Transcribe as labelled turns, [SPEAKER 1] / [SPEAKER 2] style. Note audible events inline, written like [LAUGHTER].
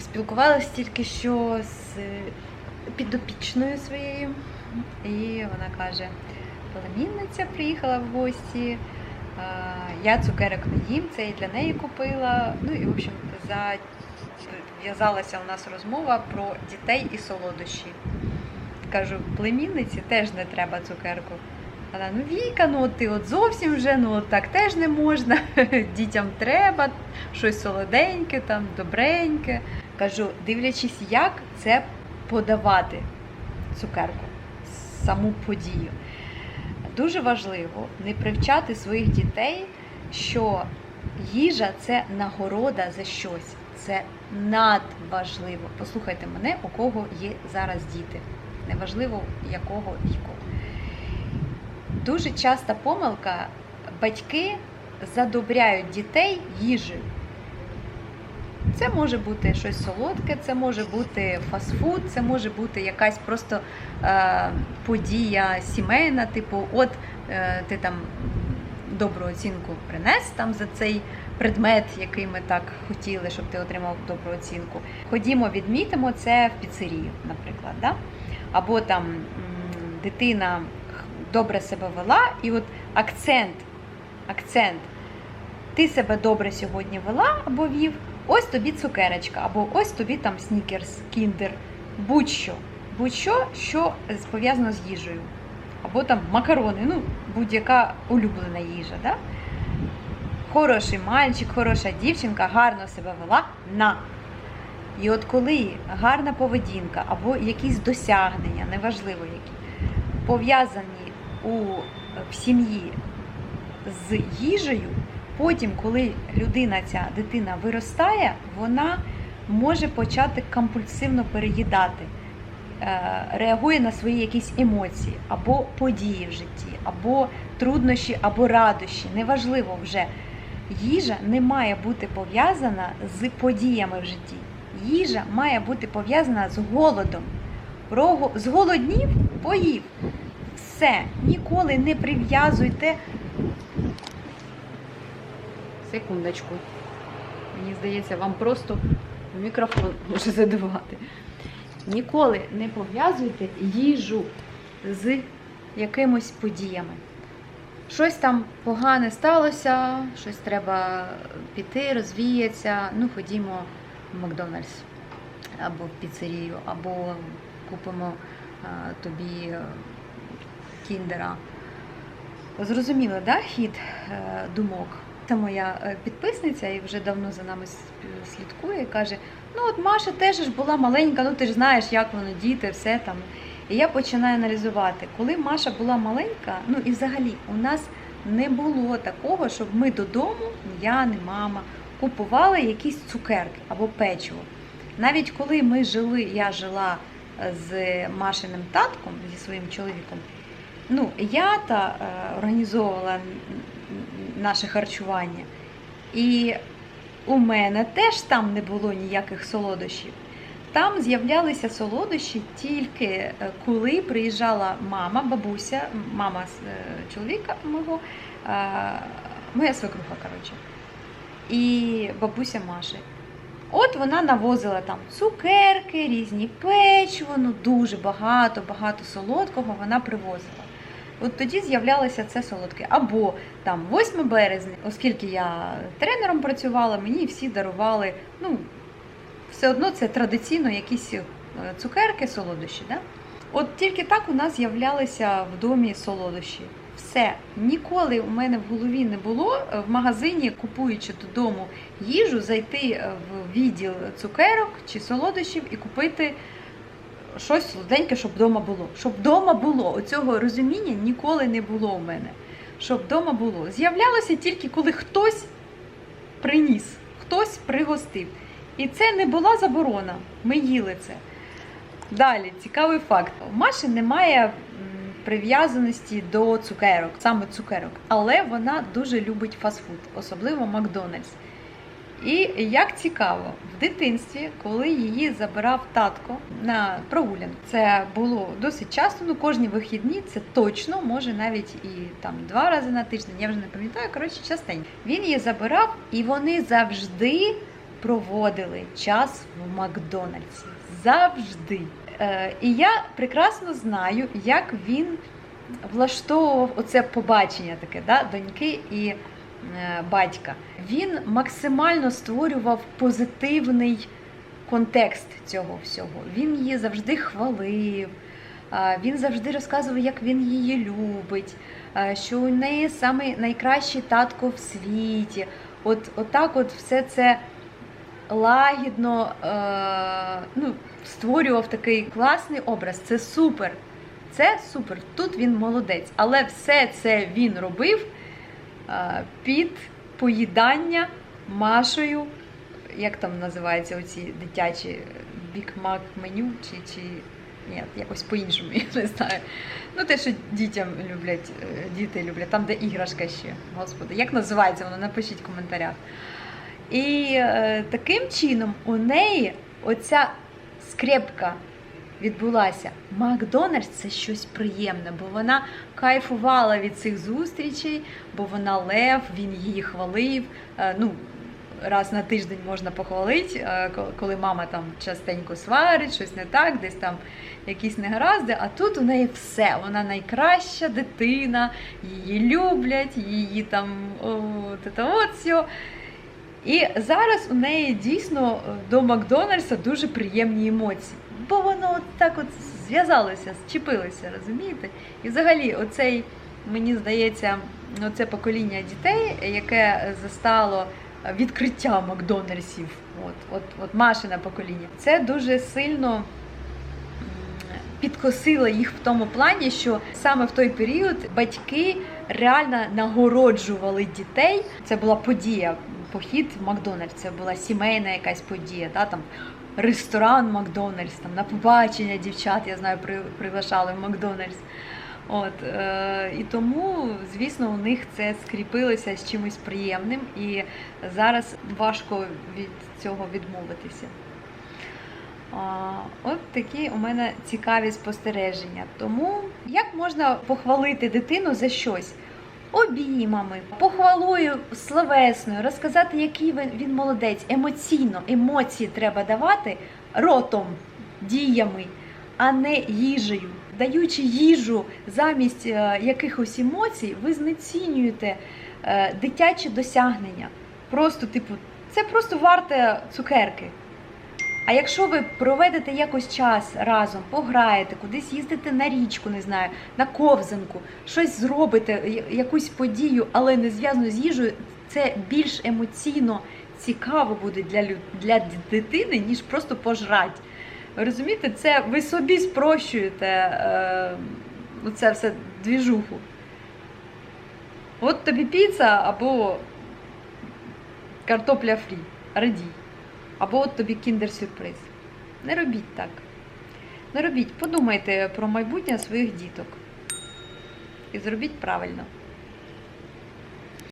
[SPEAKER 1] Спілкувалася тільки що з е, підопічною своєю, і вона каже: племінниця приїхала в гості. Я цукерок не їм, це і для неї купила. Ну і в общем, зав'язалася у нас розмова про дітей і солодощі. Кажу, племінниці теж не треба цукерку. Вона, ну Віка, ну ти от зовсім вже, ну от так теж не можна. [LAUGHS] Дітям треба щось солоденьке, там, добреньке. Кажу, дивлячись, як це подавати цукерку, саму подію. Дуже важливо не привчати своїх дітей, що їжа це нагорода за щось. Це надважливо. Послухайте мене, у кого є зараз діти. Неважливо якого віку. Дуже часта помилка батьки задобряють дітей їжею. Це може бути щось солодке, це може бути фастфуд, це може бути якась просто е, подія сімейна, типу, от е, ти там добру оцінку принес там за цей предмет, який ми так хотіли, щоб ти отримав добру оцінку. Ходімо, відмітимо це в піцерію, наприклад. Да? Або там дитина добре себе вела, і от акцент, акцент, ти себе добре сьогодні вела або вів, ось тобі цукерочка, або ось тобі там снікерс, кіндер, будь-що, будь-що, що пов'язано з їжею. Або там макарони, ну, будь-яка улюблена їжа. Да? Хороший мальчик, хороша дівчинка гарно себе вела на. І от коли гарна поведінка або якісь досягнення, неважливо які, пов'язані у, в сім'ї з їжею, потім, коли людина, ця дитина виростає, вона може почати компульсивно переїдати, е, реагує на свої якісь емоції, або події в житті, або труднощі, або радощі. Неважливо вже. Їжа не має бути пов'язана з подіями в житті. Їжа має бути пов'язана з голодом. Рого- Зголоднів, поїв. Все, ніколи не прив'язуйте. Секундочку. Мені здається, вам просто мікрофон може задавати. Ніколи не пов'язуйте їжу з якимось подіями. Щось там погане сталося, щось треба піти, розвіятися. Ну, ходімо в Макдональдс або в піцерію, або купимо тобі кіндера. Зрозуміло, да, хід е, думок? Це моя е, підписниця і вже давно за нами слідкує і каже: ну от Маша теж ж була маленька, ну ти ж знаєш, як воно діти, все там. І я починаю аналізувати, коли Маша була маленька, ну і взагалі у нас не було такого, щоб ми додому, я, ні мама, купували якісь цукерки або печиво. Навіть коли ми жили, я жила е, з Машиним татком, зі своїм чоловіком, ну я та е, організовувала наше харчування. І у мене теж там не було ніяких солодощів. Там з'являлися солодощі тільки е, коли приїжджала мама, бабуся, мама е, чоловіка мого, моя свекруха, коротше, і бабуся Маші. От вона навозила там цукерки, різні печиво, ну дуже багато, багато солодкого вона привозила. От тоді з'являлося це солодке. Або там 8 березня, оскільки я тренером працювала, мені всі дарували, ну, все одно це традиційно якісь е, цукерки, солодощі. Да? От тільки так у нас з'являлися в домі солодощі. Все. Ніколи у мене в голові не було е, в магазині, купуючи додому їжу, зайти е, в відділ цукерок чи солодощів і купити щось солоденьке, щоб вдома було. Щоб вдома було. Оцього розуміння ніколи не було у мене. Щоб вдома було. З'являлося тільки коли хтось приніс, хтось пригостив. І це не була заборона. Ми їли це. Далі, цікавий факт. У Маші немає прив'язаності до цукерок, саме цукерок, але вона дуже любить фастфуд, особливо Макдональдс. І як цікаво, в дитинстві, коли її забирав татко на прогулянку, це було досить часто, ну кожні вихідні, це точно, може навіть і там два рази на тиждень, я вже не пам'ятаю, коротше, частенько. Він її забирав, і вони завжди проводили час в Макдональдсі. Завжди. Е, і я прекрасно знаю, як він влаштовував оце побачення таке, да, доньки і е, батька. Він максимально створював позитивний контекст цього всього. Він її завжди хвалив. Він завжди розказував, як він її любить, що у неї саме найкращий татко в світі. От, отак, от все це лагідно е, ну, створював такий класний образ. Це супер. Це супер. Тут він молодець. Але все це він робив е, під поїдання Машею. Як там називаються оці дитячі бікмак меню чи, чи ні, якось по-іншому, [LAUGHS] я не знаю. Ну, те, що дітям люблять, е, діти люблять, там, де іграшка ще. Господи, як називається воно? Напишіть в коментарях. І е, таким чином у неї оця скрепка відбулася. Макдональдс це щось приємне, бо вона кайфувала від цих зустрічей, бо вона лев, він її хвалив. Е, ну, раз на тиждень можна похвалити, е, коли мама там частенько сварить, щось не так, десь там якісь негаразди. А тут у неї все. Вона найкраща дитина, її люблять, її там от. І зараз у неї дійсно е, до Макдональдса дуже приємні емоції. Бо воно от так от зв'язалося, зчепилося, розумієте? І взагалі, оцей, мені здається, оце покоління дітей, яке застало відкриття Макдональдсів, от, от, от Машине покоління, це дуже сильно м, підкосило їх в тому плані, що саме в той період батьки реально нагороджували дітей. Це була подія. Похід в Макдональдс, це була сімейна якась подія. Да? Там ресторан Макдональдс, там на побачення дівчат, я знаю, при, приглашали в Макдональдс. От, е, і тому, звісно, у них це скріпилося з чимось приємним, і зараз важко від цього відмовитися. От такі у мене цікаві спостереження. Тому як можна похвалити дитину за щось? Обіймами, похвалою словесною, розказати, який він, він молодець, емоційно, емоції треба давати ротом, діями, а не їжею. Даючи їжу замість е, якихось емоцій, ви знецінюєте е, дитячі досягнення. Просто, типу, це просто варте цукерки. А якщо ви проведете якось час разом, пограєте, кудись їздите на річку, не знаю, на ковзанку, щось зробите, якусь подію, але не зв'язану з їжею, це більш емоційно цікаво буде для, для дитини, ніж просто пожрати. Розумієте, це ви собі спрощуєте е, це все двіжуху. От тобі піца або картопля фрі. Радій. Або от тобі кіндер-сюрприз. Не робіть так. Не робіть, подумайте про майбутнє своїх діток. І зробіть правильно.